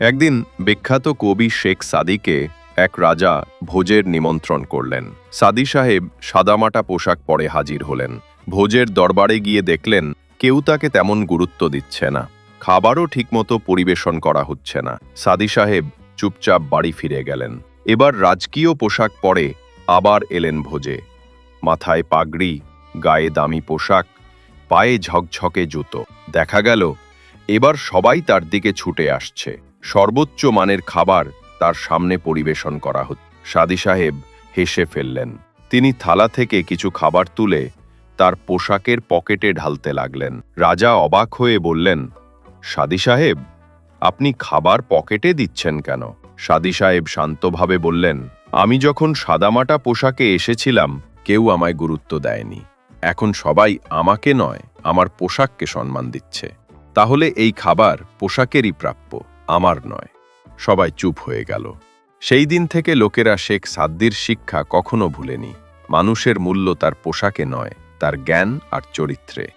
একদিন বিখ্যাত কবি শেখ সাদিকে এক রাজা ভোজের নিমন্ত্রণ করলেন। সাদি সাহেব সাদামাটা পোশাক পরে হাজির হলেন। ভোজের দরবারে গিয়ে দেখলেন, কেউ তাকে তেমন গুরুত্ব দিচ্ছে না। খাবারও ঠিকমতো পরিবেশন করা হচ্ছে না। সাদি সাহেব চুপচাপ বাড়ি ফিরে গেলেন। এবার রাজকীয় পোশাক পরে আবার এলেন ভোজে। মাথায় পাগড়ি, গায়ে দামি পোশাক, পায়ে ঝকঝকে জুতো। দেখা গেল, এবার সবাই তার দিকে ছুটে আসছে। সর্বোচ্চ মানের খাবার তার সামনে পরিবেশন করা হত। সাদি সাহেব হেসে ফেললেন। তিনি থালা থেকে কিছু খাবার তুলে তার পোশাকের পকেটে ঢালতে লাগলেন। রাজা অবাক হয়ে বললেন, সাদি সাহেব, আপনি খাবার পকেটে দিচ্ছেন কেন? সাদি সাহেব শান্তভাবে বললেন, আমি যখন সাদামাটা পোশাকে এসেছিলাম, কেউ আমায় গুরুত্ব দেয়নি। এখন সবাই আমাকে নয়, আমার পোশাককে সম্মান দিচ্ছে। তাহলে এই খাবার পোশাকেরই প্রাপ্য। আমার নয়। সবাই চুপ হয়ে গেল। সেই দিন থেকে লোকেরা শেখ সাদ্দির শিক্ষা কখনো ভুলেনি। মানুষের মূল্য তার পোশাকে নয়, তার জ্ঞান আর চরিত্রে।